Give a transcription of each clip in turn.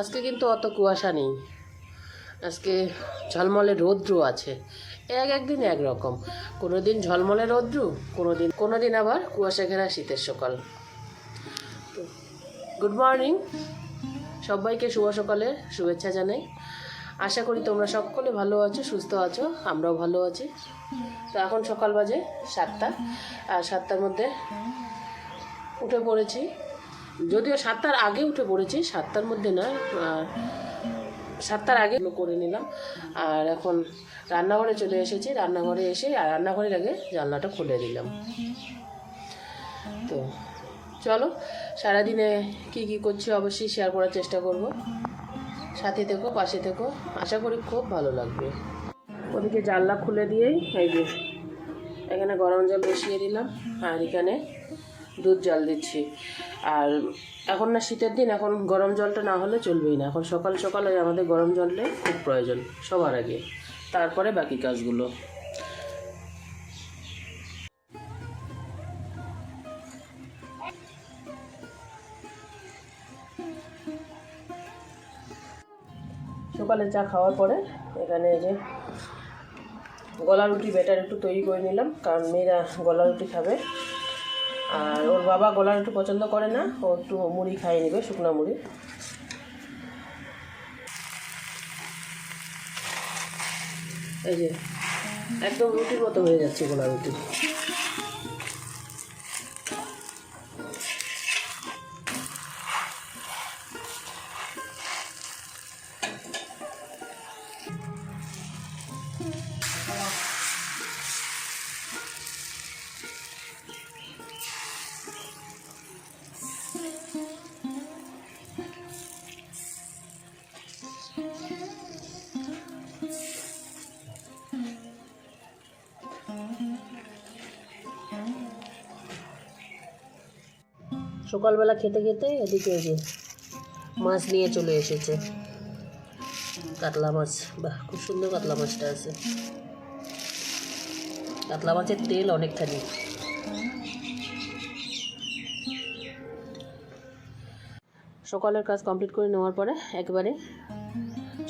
আজকে কিন্তু অত কুয়াশা নেই। আজকে ঝলমলে রৌদ্র আছে। এক একদিন এক রকম। কোনো দিন ঝলমলে রৌদ্র কোনো দিন কোনো দিন আবার কুয়াশা ঘেরা শীতের সকাল। তো গুড মর্নিং সবাইকে শুভ সকালে শুভেচ্ছা জানাই। আশা করি তোমরা সকলে ভালো আছো, সুস্থ আছো, আমরাও ভালো আছি। তো এখন সকাল বাজে সাতটা। আর সাতটার মধ্যে উঠে পড়েছি। যদিও সাতটার আগে উঠে পড়েছি, সাতটার মধ্যে না সাতটার আগে করে নিলাম। আর এখন রান্নাঘরে চলে এসেছি, রান্নাঘরে এসে, আর রান্নাঘরের আগে জানলাটা খুলে দিলাম। তো চলো, সারাদিনে কি কি করছি অবশ্যই শেয়ার করার চেষ্টা করব। সাথে থেকো, পাশে থেকো, আশা করি খুব ভালো লাগবে। ওদিকে জানলা খুলে দিয়েই এই যে এখানে গরম জল বসিয়ে দিলাম, আর এখানে দুধ জল দিচ্ছি। আর এখন না শীতের দিন, এখন গরম জলটা না হলে চলবেই না। এখন সকাল সকাল আমাদের গরম জলটাই খুব প্রয়োজন সবার আগে। তারপরে বাকি কাজগুলো। সকালে চা খাওয়ার পরে এখানে যে গলা রুটি ব্যাটার একটু তৈরি করে নিলাম, কারণ মেয়েরা গলা রুটি খাবে। বাবা গলার রুটি পছন্দ করে না, ও একটু মুড়ি খাইয়ে নেবে, শুকনো মুড়ি। এই যে, একদম রুটির মতো হয়ে যাচ্ছে গলা রুটি। সকালবেলা খেতে খেতে এদিকে যে মাছ নিয়ে চলে এসেছে। কাতলা মাছ, বাহ, খুব সুন্দর কাতলা মাছটা আছে। কাতলা মাছের তেল অনেকখানি। সকালের কাজ কমপ্লিট করে নেওয়ার পরে একবারে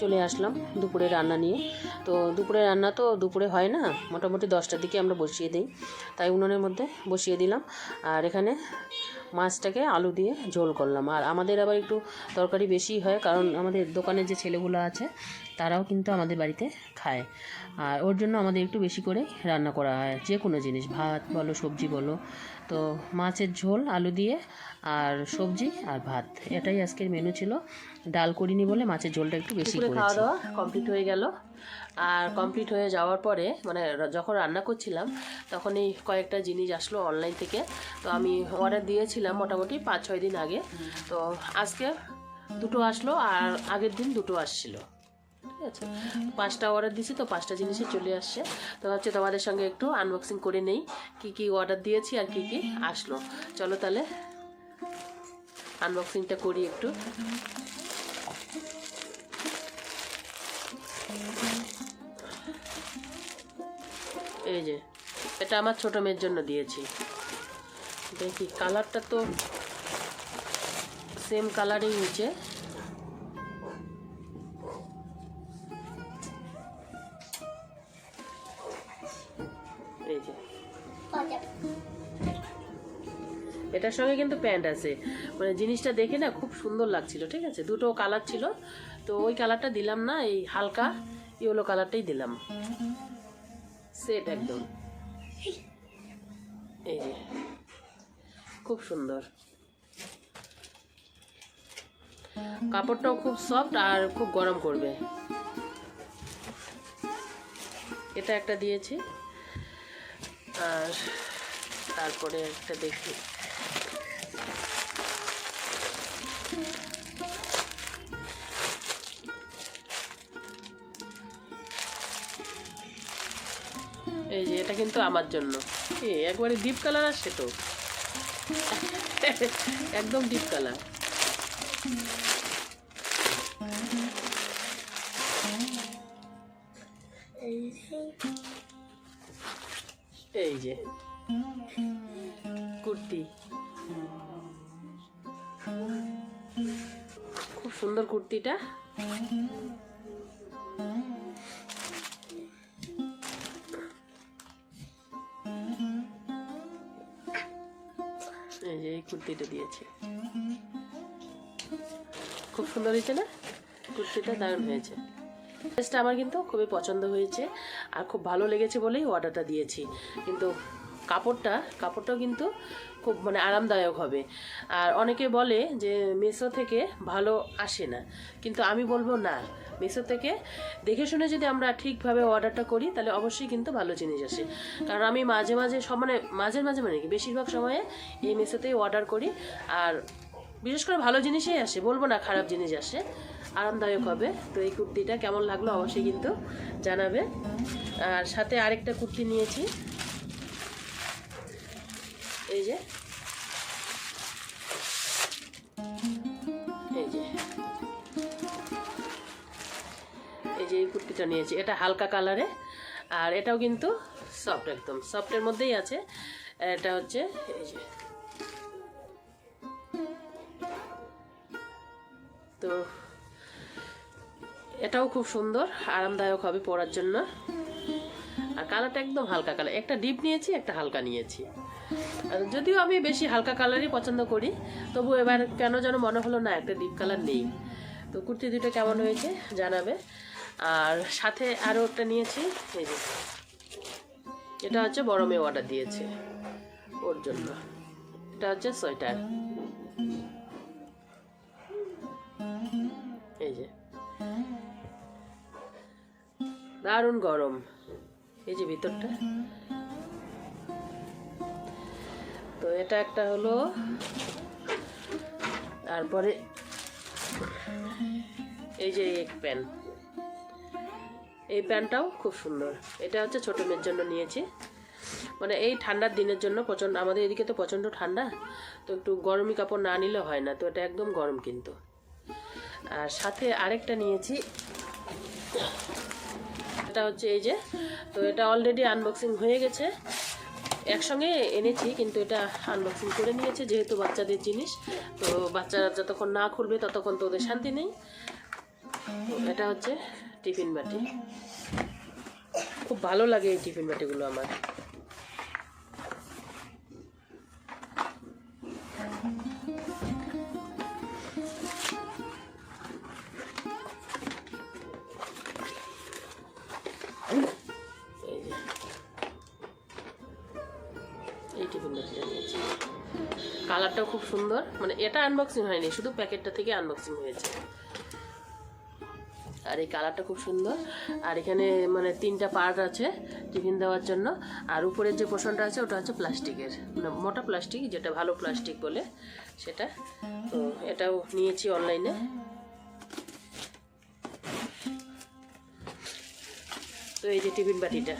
চলে আসলাম দুপুরে রান্না নিয়ে। তো দুপুরে রান্না তো দুপুরে হয় না, মোটামুটি দশটার দিকে আমরা বসিয়ে দিই। তাই উনুনের মধ্যে বসিয়ে দিলাম। আর এখানে মাছটাকে আলু দিয়ে ঝোল করলাম। আর আমাদের আবার একটু তরকারি বেশি হয়, কারণ আমাদের দোকানের যে ছেলেগুলো আছে তারাও কিন্তু আমাদের বাড়িতে খায়। আর ওর জন্য আমাদের একটু বেশি করে রান্না করা হয়। যে কোনো জিনিস ভাত বলো সবজি বলো। তো মাছের ঝোল আলু দিয়ে আর সবজি আর ভাত। এটাই আজকের মেনু ছিল। ডাল করিনি বলে মাছের ঝোলটা একটু বেশি করে খাওয়া দাওয়া কমপ্লিট হয়ে গেল। আর কমপ্লিট হয়ে যাওয়ার পরে মানে যখন রান্না করছিলাম তখন এই কয়েকটা জিনিস আসলো অনলাইন থেকে। তো আমি অর্ডার দিয়েছিলাম মোটামুটি পাঁচ ছয় দিন আগে। তো আজকে দুটো আসলো আর আগের দিন দুটো আসছিল। আছে? পাঁচটা অর্ডার দিয়েছি তো পাঁচটা জিনিসই চলে আসছে। তো ভাবছি তোমাদের সঙ্গে একটু আনবক্সিং করে নেই। কি কি অর্ডার দিয়েছি আর কি কি আসলো। চলো তাহলে আনবক্সিংটা করি একটু। এই যে, এটা আমার ছোট মেয়ের জন্য দিয়েছি। দেখি কালারটা তো সেম কালারই নিচে এটার সঙ্গে কিন্তু প্যান্ট আছে। মানে জিনিসটা দেখে না খুব সুন্দর লাগছিল, ঠিক আছে? দুটো কালার ছিল। তো ওই কালারটা দিলাম না, এই হালকা ইয়েলো কালারটাই দিলাম। সেট একদম। এই যে, খুব সুন্দর। কাপড়টাও খুব সফট আর খুব গরম করবে। এটা একটা দিয়েছি। আর তারপরে একটা দেখি। এই যে, এটা কিন্তু আমার জন্য। কি, একবারে ডিপ কালার আসছে তো? একদম ডিপ কালার এই যে, কুর্তি। খুব সুন্দর কুর্তিটা। কুর্তিটা দিয়েছি। খুব সুন্দর হয়েছে না? কুর্তিটা দারুণ হয়েছে। ড্রেসটা আমার কিন্তু খুবই পছন্দ হয়েছে আর খুব ভালো লেগেছে বলেই অর্ডারটা দিয়েছি। কিন্তু কাপড়টা, কাপড়টাও কিন্তু খুব মানে আরামদায়ক হবে। আর অনেকে বলে যে, মেসো থেকে ভালো আসে না। কিন্তু আমি বলব না। মেসো থেকে দেখে শুনে যদি আমরা ঠিকভাবে অর্ডারটা করি, তাহলে অবশ্যই কিন্তু ভালো জিনিস আসে। কারণ আমি মাঝে মাঝে সব মানে মাঝে মাঝে মানে কি, বেশিরভাগ সময়ে এই মেসোতেই অর্ডার করি। আর বিশেষ করে ভালো জিনিসই আসে, বলব না খারাপ জিনিস আসে, আরামদায়ক হবে। তো এই কুর্তিটা কেমন লাগল অবশ্যই কিন্তু জানাবে। আর সাথে আরেকটা কুর্তি নিয়েছি। এই যে। এই যে। এই যে কুর্তিটা নিয়েছি। এটা হালকা কালারে। আর এটাও কিন্তু সফট একদম। সফটের মধ্যেই আছে। এটা হচ্ছে এই যে। তো এটাও খুব সুন্দর। আরামদায়ক হবে পরার জন্য। আর কালারটা একদম হালকা কালার। একটা ডিপ নিয়েছি, একটা হালকা নিয়েছি। যদিও আমি বেশি হালকা কালারই পছন্দ করি, তবু এবার কেন যেন মনে হলো, না, একটা ডিপ কালার নেই। তো কুর্তি দুটো কেমন হয়েছে জানাবে। আর সাথে আরও একটা নিয়েছি, এই যে, এটা হচ্ছে বড় মেয়ে অর্ডার দিয়েছে ওর জন্য। এটা হচ্ছে সোয়েটার। এই যে, দারুণ গরম। এই যে ভিতরটা। তো এটা একটা হলো, তারপরে এই যে এক প্যান। এই প্যান্টটাও খুব সুন্দর। এটা হচ্ছে ছোট মেয়ের জন্য নিয়েছি। মানে এই ঠান্ডার দিনের জন্য প্রচণ্ড আমাদের এদিকে তো প্রচণ্ড ঠান্ডা, তো একটু গরমই কাপড় না নিলে হয় না, তো এটা একদম গরম কিন্তু। আর সাথে আরেকটা নিয়েছি। এটা হচ্ছে এই যে, তো এটা অলরেডি আনবক্সিং হয়ে গেছে। একসঙ্গে এনেছি, কিন্তু এটা আনবক্সিং করে নিয়েছে, যেহেতু বাচ্চাদের জিনিস। তো বাচ্চারা যতক্ষণ না খুলবে, ততক্ষণ তো ওদের শান্তি নেই। এটা হচ্ছে টিফিন বাটি। খুব ভালো লাগে এই টিফিন বাটিগুলো আমার। কালারটাও খুব সুন্দর। মানে এটা আনবক্সিং হয়নি, শুধু প্যাকেটটা থেকে আনবক্সিং হয়েছে। আর এই কালারটা খুব সুন্দর। আর এখানে মানে তিনটা পার্ট আছে টিফিন দেওয়ার জন্য। আর উপরের যে পোষণটা আছে, ওটা হচ্ছে প্লাস্টিকের। মানে মোটা প্লাস্টিক, যেটা ভালো প্লাস্টিক বলে সেটা। তো এটাও নিয়েছি অনলাইনে তো এই যে টিফিন বাটিটা।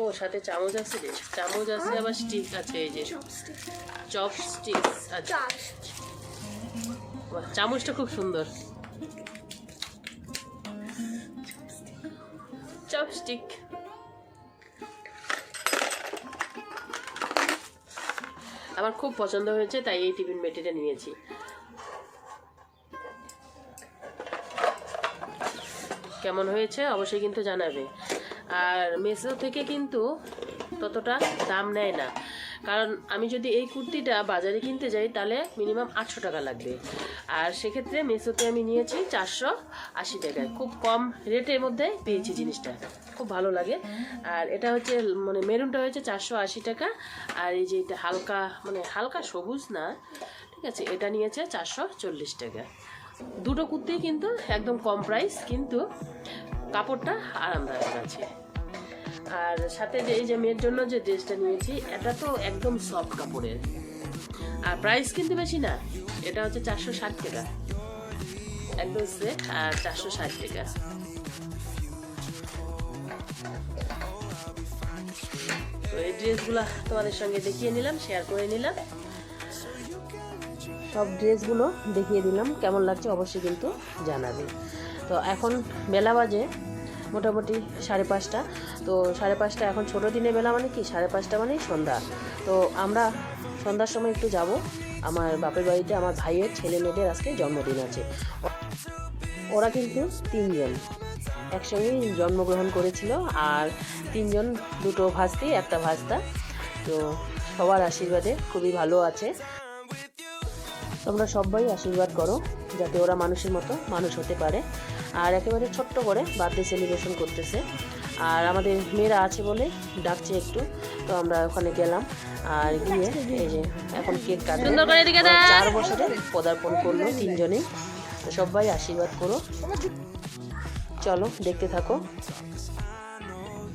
ও, সাথে চামচ আছে রে চামচ আছে, আবার স্টিক আছে এই যে। চপ স্টিক আচ্ছা চামচটা খুব সুন্দর। চপস্টিক আমার খুব পছন্দ হয়েছে, তাই এই টিফিন বেটিটা নিয়েছি। কেমন হয়েছে? অবশ্যই কিন্তু জানাবে। আর মেসো থেকে কিন্তু ততটা দাম নেয় না। কারণ আমি যদি এই কুর্তিটা বাজারে কিনতে যাই, তাহলে মিনিমাম আটশো টাকা লাগবে। আর সেক্ষেত্রে মেসোতে আমি নিয়েছি চারশো আশি টাকায়। খুব কম রেটের মধ্যে পেয়েছি জিনিসটা। খুব ভালো লাগে। আর এটা হচ্ছে মানে মেরুনটা হয়েছে চারশো আশি টাকা। আর এই যে এটা হালকা মানে হালকা সবুজ না, ঠিক আছে, এটা নিয়েছে চারশো চল্লিশ টাকা। দুটো কুর্তি কিন্তু একদম কম প্রাইস কিন্তু কাপড়টা আরামদায়ক আছে। আর সাথে যে এই যে মেয়ের জন্য যে ড্রেসটা নিয়েছি, এটা তো একদম সফট কাপড়ের। আর প্রাইস কিন্তু বেশি না, এটা হচ্ছে চারশো ষাট টাকা। একদম সেট আর চারশো ষাট টাকা। তো এই ড্রেসগুলো তোমাদের সঙ্গে দেখিয়ে নিলাম শেয়ার করে নিলাম। সব ড্রেসগুলো দেখিয়ে দিলাম, কেমন লাগছে অবশ্যই কিন্তু জানাবে। তো এখন বেলা বাজে মোটামুটি সাড়ে পাঁচটা। তো সাড়ে পাঁচটা এখন ছোটো দিনের বেলা মানে কি? সাড়ে পাঁচটা মানেই সন্ধ্যা। তো আমরা সন্ধ্যার সময় একটু যাব। আমার বাপের বাড়িতে আমার ভাইয়ের ছেলে মেয়েদের আজকে জন্মদিন আছে। ওরা কিন্তু তিনজন। একসঙ্গেই জন্মগ্রহণ করেছিল আর তিনজন দুটো ভাস্তি, একটা ভাস্তা। তো সবার আশীর্বাদে খুবই ভালো আছে। তোমরা সবাই আশীর্বাদ করো যাতে ওরা মানুষের মতো মানুষ হতে পারে। আর একেবারে ছোট্ট করে বার্থডে সেলিব্রেশন করতেছে। আর আমাদের মেয়েরা আছে বলে ডাকছে একটু তো আমরা ওখানে গেলাম আর গিয়ে এই যে এখন কেক কাটবে। চার বছরে পদার্পণ করল তিনজনেই। তো সবাই আশীর্বাদ করো। চলো দেখতে থাকো।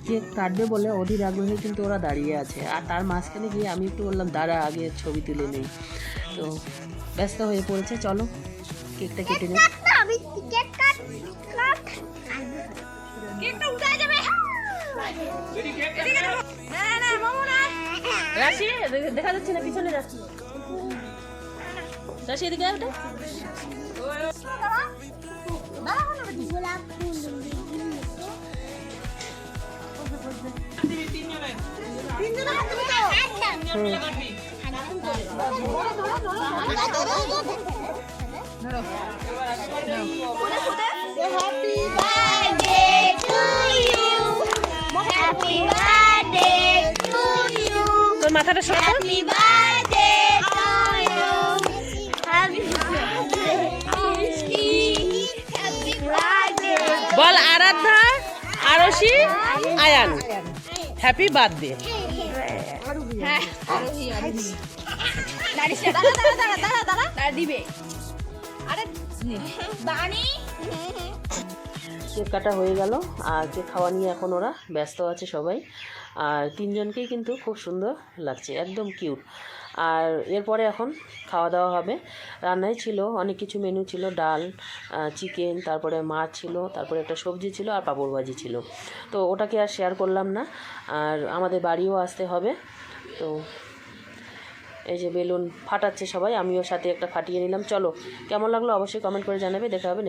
কেক কাটবে বলে অধীর আগ্রহে কিন্তু ওরা দাঁড়িয়ে আছে। আর তার মাঝখানে গিয়ে আমি একটু বললাম দাঁড়া আগে ছবি তুলে নেই। তো ব্যস্ত হয়ে পড়েছে। চলো কেকটা কেটে নিই। না রাশি দে- দেখা যাচ্ছে না পিছনে রাশি। এদিকে ওটা। গোলাপ ফুল Happy birthday to you. Happy birthday to you. তোর মাথাটা সরো তো। Happy birthday to you. Happy birthday. Happy birthday. বল আরাধনা আরশি আয়ান হ্যাপি বার্থডে দাঁড়িয়ে দাঁড়া দাঁড়া দাঁড়া দাঁড়া দাঁড়া দাঁড়া দিবে। আরে বানি। কেক কাটা হয়ে গেল আর কেক খাওয়া নিয়ে এখন ওরা ব্যস্ত আছে সবাই। আর তিনজনকেই কিন্তু খুব সুন্দর লাগছে একদম কিউট। আর এরপরে এখন খাওয়া দাওয়া হবে। রান্নায় ছিল অনেক কিছু মেনু ছিল ডাল চিকেন তারপরে মাছ ছিল তারপরে একটা সবজি ছিল আর পাঁপড় ভাজি ছিল। তো ওটাকে আর শেয়ার করলাম না আর আমাদের বাড়িও আসতে হবে। তো এই যে বেলুন ফাটাচ্ছে সবাই, আমিও সাথে একটা ফাটিয়ে নিলাম। চলো, কেমন লাগল অবশ্যই কমেন্ট করে জানাবে, দেখা হবে